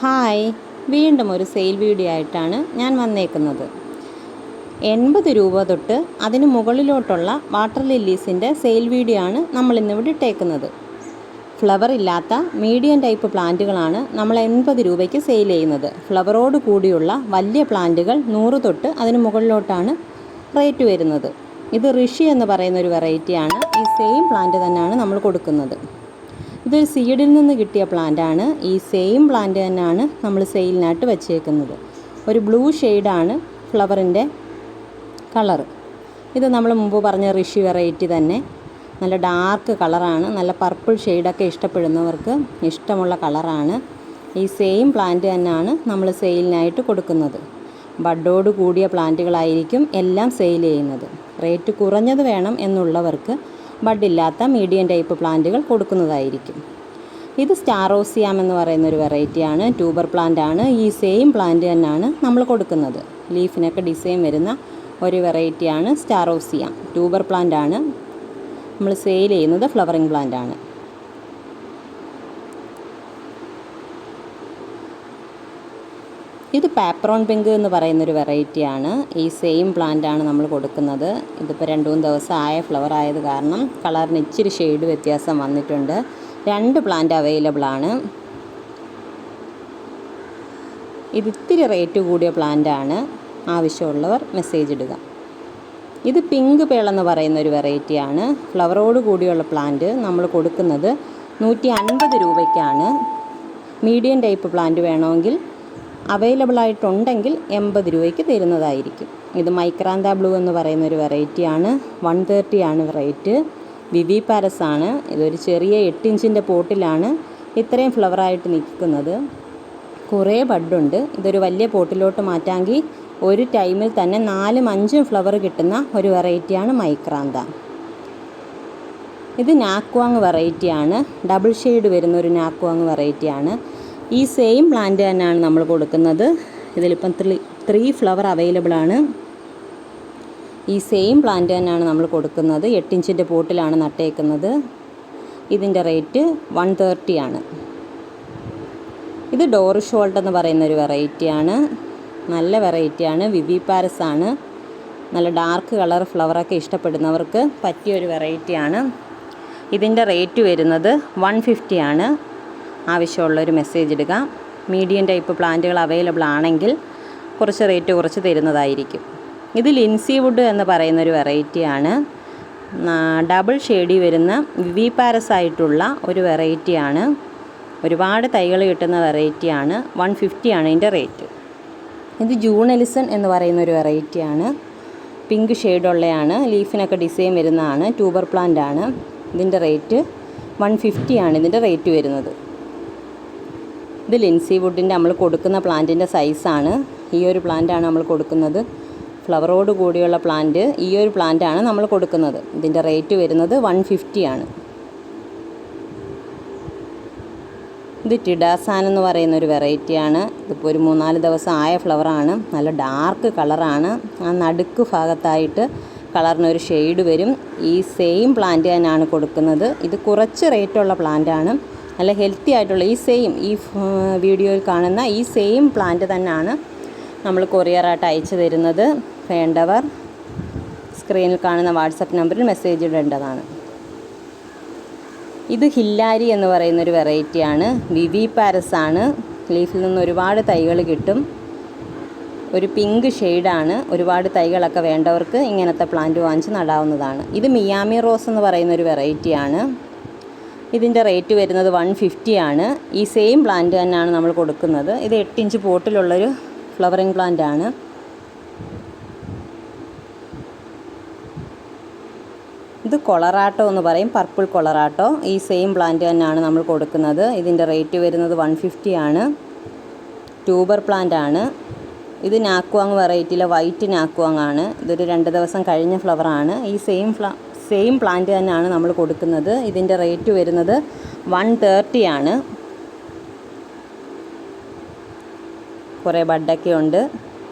Hi. വീണ്ടും ഒരു sale video ആയിട്ടാണ് ഞാൻ വന്നേക്കുന്നത്. എൺപത് രൂപ തൊട്ട് അതിന് മുകളിലോട്ടുള്ള വാട്ടർ ലില്ലീസിന്റെ സെയിൽ വീഡിയോ ആണ് നമ്മൾ ഇന്നിവിടെ ഇട്ടേക്കുന്നത്. ഫ്ലവർ ഇല്ലാത്ത മീഡിയം ടൈപ്പ് പ്ലാന്റുകളാണ് നമ്മൾ എൺപത് രൂപയ്ക്ക് സെയിൽ ചെയ്യുന്നത്. ഫ്ലവറോട് കൂടിയുള്ള വലിയ പ്ലാന്റുകൾ നൂറ് തൊട്ട് അതിന് മുകളിലോട്ടാണ് റേറ്റ് വരുന്നത്. ഇത് ഋഷി എന്ന് പറയുന്ന ഒരു വെറൈറ്റിയാണ് ഈ സെയിം പ്ലാന്റ് തന്നെയാണ് നമ്മൾ കൊടുക്കുന്നത്. ഇതൊരു സീഡിൽ നിന്ന് കിട്ടിയ പ്ലാന്റാണ് ഈ സെയിം പ്ലാന്റ് തന്നെയാണ് നമ്മൾ സെയിലിനായിട്ട് വെച്ചേക്കുന്നത്. ഒരു ബ്ലൂ ഷെയ്ഡാണ് ഫ്ലവറിന്റെ കളർ ഇത് നമ്മൾ മുമ്പ് പറഞ്ഞ റിഷി വെറൈറ്റി തന്നെ. നല്ല ഡാർക്ക് കളറാണ് നല്ല പർപ്പിൾ ഷെയ്ഡൊക്കെ ഇഷ്ടപ്പെടുന്നവർക്ക് ഇഷ്ടമുള്ള കളറാണ് ഈ സെയിം പ്ലാന്റ് തന്നെയാണ് നമ്മൾ സെയിലിനായിട്ട് കൊടുക്കുന്നത്. ബഡോട് കൂടിയ പ്ലാന്റുകളായിരിക്കും എല്ലാം സെയിൽ ചെയ്യുന്നത്. റേറ്റ് കുറഞ്ഞത് വേണം എന്നുള്ളവർക്ക് ബഡില്ലാത്ത മീഡിയം ടൈപ്പ് പ്ലാന്റുകൾ കൊടുക്കുന്നതായിരിക്കും. ഇത് സ്റ്റാറോസിയാം എന്ന് പറയുന്ന ഒരു വെറൈറ്റിയാണ്. ട്യൂബർ പ്ലാന്റ് ആണ് ഈ സെയിം പ്ലാന്റ് തന്നെയാണ് നമ്മൾ കൊടുക്കുന്നത്. ലീഫിനൊക്കെ ഡിസൈൻ വരുന്ന ഒരു വെറൈറ്റിയാണ് സ്റ്റാറോസിയാം. ട്യൂബർ പ്ലാന്റ് ആണ് നമ്മൾ സെയിൽ ചെയ്യുന്നത് ഫ്ലവറിങ് പ്ലാന്റ് ആണ് ഇത് പാപ്രോൺ പിങ്ക് എന്ന് പറയുന്നൊരു വെറൈറ്റിയാണ്. ഈ സെയിം പ്ലാന്റ് ആണ് നമ്മൾ കൊടുക്കുന്നത്. ഇതിപ്പോൾ രണ്ട് മൂന്ന് ദിവസം ആയ ഫ്ലവർ ആയത് കാരണം കളറിന് ഇച്ചിരി ഷെയ്ഡ് വ്യത്യാസം വന്നിട്ടുണ്ട്. രണ്ട് പ്ലാന്റ് അവൈലബിൾ ആണ്. ഇത് ഇത്തിരി റേറ്റ് കൂടിയ പ്ലാന്റ് ആണ്. ആവശ്യമുള്ളവർ മെസ്സേജ് ഇടുക. ഇത് പിങ്ക് പേളെന്ന് പറയുന്ന ഒരു വെറൈറ്റിയാണ്. ഫ്ലവറോട് കൂടിയുള്ള പ്ലാന്റ് നമ്മൾ കൊടുക്കുന്നത് നൂറ്റി അൻപത് രൂപയ്ക്കാണ്. മീഡിയം ടൈപ്പ് പ്ലാന്റ് വേണമെങ്കിൽ അവൈലബിൾ ആയിട്ടുണ്ടെങ്കിൽ എൺപത് രൂപയ്ക്ക് തരുന്നതായിരിക്കും. ഇത് മൈക്രാന്ത ബ്ലൂ എന്ന് പറയുന്ന ഒരു വെറൈറ്റിയാണ്. വൺ തേർട്ടി ആണ് റേറ്റ് വിവി പാരസ് ആണ് ഇതൊരു ചെറിയ എട്ട് ഇഞ്ചിന്റെ പോട്ടിലാണ് ഇത്രയും ഫ്ലവറായിട്ട് നിൽക്കുന്നത്. കുറേ ബഡുണ്ട്. ഇതൊരു വലിയ പോട്ടിലോട്ട് മാറ്റാമെങ്കിൽ ഒരു ടൈമിൽ തന്നെ നാലും അഞ്ചും ഫ്ലവർ കിട്ടുന്ന ഒരു വെറൈറ്റിയാണ് മൈക്രാന്ത. ഇത് നാക്വാങ് വെറൈറ്റിയാണ്. ഡബിൾ ഷെയ്ഡ് വരുന്ന ഒരു നാക്വാങ് വെറൈറ്റിയാണ്. ഈ സെയിം പ്ലാന്റ് തന്നെയാണ് നമ്മൾ കൊടുക്കുന്നത്. ഇതിലിപ്പം ത്രീ ത്രീ ഫ്ലവർ അവൈലബിൾ ആണ്. ഈ സെയിം പ്ലാന്റ് തന്നെയാണ് നമ്മൾ കൊടുക്കുന്നത്. എട്ടിഞ്ചിന്റെ പോട്ടിലാണ് നട്ടേക്കുന്നത്. ഇതിന്റെ റേറ്റ് വൺ തേർട്ടിയാണ് ഇത് ഡോർ ഷോൾട്ട് എന്ന് പറയുന്ന ഒരു വെറൈറ്റിയാണ് നല്ല വെറൈറ്റിയാണ് വിവി പാരസ് ആണ്. നല്ല ഡാർക്ക് കളർ ഫ്ലവറൊക്കെ ഇഷ്ടപ്പെടുന്നവർക്ക് പറ്റിയൊരു വെറൈറ്റിയാണ് ഇതിന്റെ റേറ്റ് വരുന്നത് വൺ ഫിഫ്റ്റി ആണ് ആവശ്യമുള്ളൊരു മെസ്സേജ് ഇടുക. മീഡിയം ടൈപ്പ് പ്ലാന്റുകൾ അവൈലബിൾ ആണെങ്കിൽ കുറച്ച് റേറ്റ് കുറച്ച് തരുന്നതായിരിക്കും. ഇത് ലിൻസി വുഡ് എന്ന് പറയുന്ന ഒരു വെറൈറ്റിയാണ് ഡബിൾ ഷെയ്ഡി വരുന്ന വി പാരസ് ആയിട്ടുള്ള ഒരു വെറൈറ്റിയാണ് ഒരുപാട് തൈകൾ കിട്ടുന്ന വെറൈറ്റിയാണ് വൺ ഫിഫ്റ്റിയാണ് ഇതിന്റെ റേറ്റ് ഇത് ജൂൺ എലിസൺ എന്ന് പറയുന്ന ഒരു വെറൈറ്റിയാണ് പിങ്ക് ഷെയ്ഡുള്ളതാണ് ലീഫിനൊക്കെ ഡിസൈൻ വരുന്നതാണ്. ട്യൂബർ പ്ലാന്റ് ആണ്. ഇതിന്റെ റേറ്റ് വൺ ഫിഫ്റ്റിയാണ് ഇതിന്റെ റേറ്റ് വരുന്നത്. ഇത് ലിൻസി വുഡിന്റെ നമ്മൾ കൊടുക്കുന്ന പ്ലാന്റിന്റെ സൈസാണ്. ഈ ഒരു പ്ലാന്റാണ് നമ്മൾ കൊടുക്കുന്നത്. ഫ്ലവറോട് കൂടിയുള്ള പ്ലാന്റ് ഈ ഒരു പ്ലാന്റാണ് നമ്മൾ കൊടുക്കുന്നത്. ഇതിന്റെ റേറ്റ് വരുന്നത് വൺ ഫിഫ്റ്റിയാണ്. ഇത് ടിഡാസാൻ എന്ന് പറയുന്ന ഒരു വെറൈറ്റിയാണ്. ഇതിപ്പോൾ ഒരു മൂന്നാൽ ദിവസം ആയ ഫ്ലവറാണ്. നല്ല ഡാർക്ക് കളറാണ്. ആ നടുക്ക് ഭാഗത്തായിട്ട് കളറിനൊരു ഷെയ്ഡ് വരും. ഈ സെയിം പ്ലാന്റ് തന്നെയാണ് കൊടുക്കുന്നത്. ഇത് കുറച്ച് റേറ്റുള്ള പ്ലാന്റാണ്. നല്ല ഹെൽത്തി ആയിട്ടുള്ള ഈ സെയിം ഈ വീഡിയോയിൽ കാണുന്ന ഈ സെയിം പ്ലാന്റ് തന്നെയാണ് നമ്മൾ കൊറിയറായിട്ട് അയച്ചു തരുന്നത്. വേണ്ടവർ സ്ക്രീനിൽ കാണുന്ന വാട്സപ്പ് നമ്പറിൽ മെസ്സേജ് ഇടേണ്ടതാണ്. ഇത് ഹില്ലാരി എന്ന് പറയുന്നൊരു വെറൈറ്റിയാണ് വിവി പാരസ് ആണ്. ലീഫിൽ നിന്ന് ഒരുപാട് തൈകൾ കിട്ടും. ഒരു പിങ്ക് ഷെയ്ഡാണ് ഒരുപാട് തൈകളൊക്കെ വേണ്ടവർക്ക് ഇങ്ങനത്തെ പ്ലാന്റ് വാങ്ങിച്ച് നടാവുന്നതാണ്. ഇത് മിയാമി റോസ് എന്ന് പറയുന്നൊരു വെറൈറ്റിയാണ് ഇതിന്റെ റേറ്റ് വരുന്നത് വൺ ഫിഫ്റ്റി ആണ്. ഈ സെയിം പ്ലാന്റ് തന്നെയാണ് നമ്മൾ കൊടുക്കുന്നത്. ഇത് എട്ട് ഇഞ്ച് പോട്ടിലുള്ളൊരു ഫ്ലവറിങ് പ്ലാന്റ് ആണ്. ഇത് കൊളറാട്ടോ എന്ന് പറയും. Purple Colorado. ഈ സെയിം പ്ലാന്റ് തന്നെയാണ് നമ്മൾ കൊടുക്കുന്നത്. ഇതിന്റെ റേറ്റ് വരുന്നത് വൺ ഫിഫ്റ്റി ആണ്. ട്യൂബർ പ്ലാന്റ് ആണ്. ഇത് നാക്കുവാങ് വെറൈറ്റിയിലെ വൈറ്റ് നാക്കുവാങ് ആണ് ഇതൊരു രണ്ട് ദിവസം കഴിഞ്ഞ ഫ്ലവറാണ്. ഈ സെയിം ഫ്ല സെയിം പ്ലാന്റ് തന്നെയാണ് നമ്മൾ കൊടുക്കുന്നത്. ഇതിന്റെ റേറ്റ് വരുന്നത് വൺ തേർട്ടി ആണ്. കുറേ ബഡൊക്കെ ഉണ്ട്.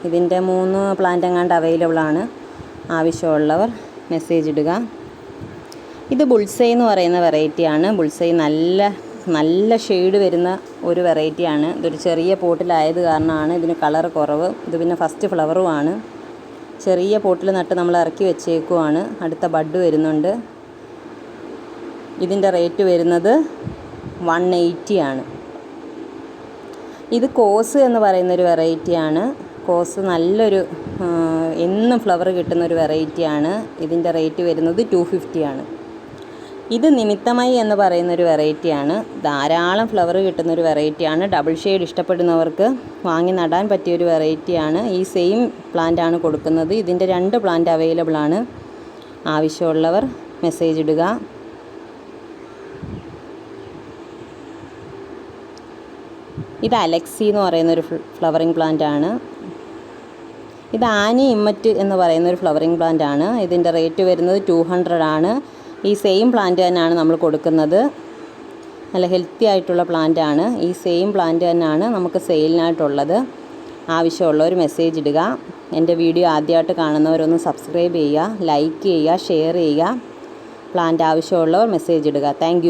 ഇതിന്റെ മൂന്ന് പ്ലാന്റ് എങ്ങാണ്ട് അവൈലബിൾ ആണ്. ആവശ്യമുള്ളവർ മെസ്സേജ് ഇടുക. ഇത് ബുൾസൈ എന്ന് പറയുന്ന വെറൈറ്റിയാണ് ബുൾസൈ നല്ല നല്ല ഷെയ്ഡ് വരുന്ന ഒരു വെറൈറ്റിയാണ് ഇതൊരു ചെറിയ പോട്ടിലായത് കാരണമാണ് ഇതിന് കളർ കുറവ്. ഇത് പിന്നെ ഫസ്റ്റ് ഫ്ലവറുമാണ് ചെറിയ പോട്ടിൽ നട്ട് നമ്മൾ ഇറക്കി വെച്ചേക്കുവാണ്. അടുത്ത ബഡ് വരുന്നുണ്ട്. ഇതിന്റെ റേറ്റ് വരുന്നത് വൺ എയ്റ്റിയാണ് ഇത് കോസ് എന്ന് പറയുന്നൊരു വെറൈറ്റിയാണ്. കോസ് നല്ലൊരു എന്നും ഫ്ലവർ കിട്ടുന്ന ഒരു വെറൈറ്റിയാണ്. ഇതിന്റെ റേറ്റ് വരുന്നത് ടു ആണ്. ഇത് നിമിത്തമായി എന്ന് പറയുന്ന ഒരു വെറൈറ്റിയാണ്. ധാരാളം ഫ്ലവർ കിട്ടുന്ന ഒരു വെറൈറ്റിയാണ്. ഡബിൾ ഷെയ്ഡ് ഇഷ്ടപ്പെടുന്നവർക്ക് വാങ്ങി നടാൻ പറ്റിയ ഒരു വെറൈറ്റിയാണ്. ഈ സെയിം പ്ലാന്റ് ആണ് കൊടുക്കുന്നത്. ഇതിന്റെ രണ്ട് പ്ലാന്റ് അവൈലബിൾ ആണ് ആവശ്യമുള്ളവർ മെസ്സേജ് ഇടുക. ഇത് അലക്സി എന്ന് പറയുന്ന ഒരു ഫ്ലവറിങ് പ്ലാന്റ് ആണ് ഇത് ആനി ഇമ്മറ്റ് എന്ന് പറയുന്ന ഒരു ഫ്ലവറിങ് പ്ലാന്റ് ആണ് ഇതിന്റെ റേറ്റ് വരുന്നത് ടു ഹൺഡ്രഡ് ആണ് ഈ സെയിം പ്ലാന്റ് തന്നെയാണ് നമ്മൾ കൊടുക്കുന്നത്. നല്ല ഹെൽത്തി ആയിട്ടുള്ള പ്ലാന്റ് ആണ്. ഈ സെയിം പ്ലാന്റ് തന്നെയാണ് നമുക്ക് സെയിലിനായിട്ടുള്ളത് ആവശ്യമുള്ളവർ മെസ്സേജ് ഇടുക. എന്റെ വീഡിയോ ആദ്യമായിട്ട് കാണുന്നവരൊന്ന് സബ്സ്ക്രൈബ് ചെയ്യുക ലൈക്ക് ചെയ്യുക ഷെയർ ചെയ്യുക. പ്ലാന്റ് ആവശ്യമുള്ളവർ മെസ്സേജ് ഇടുക. താങ്ക്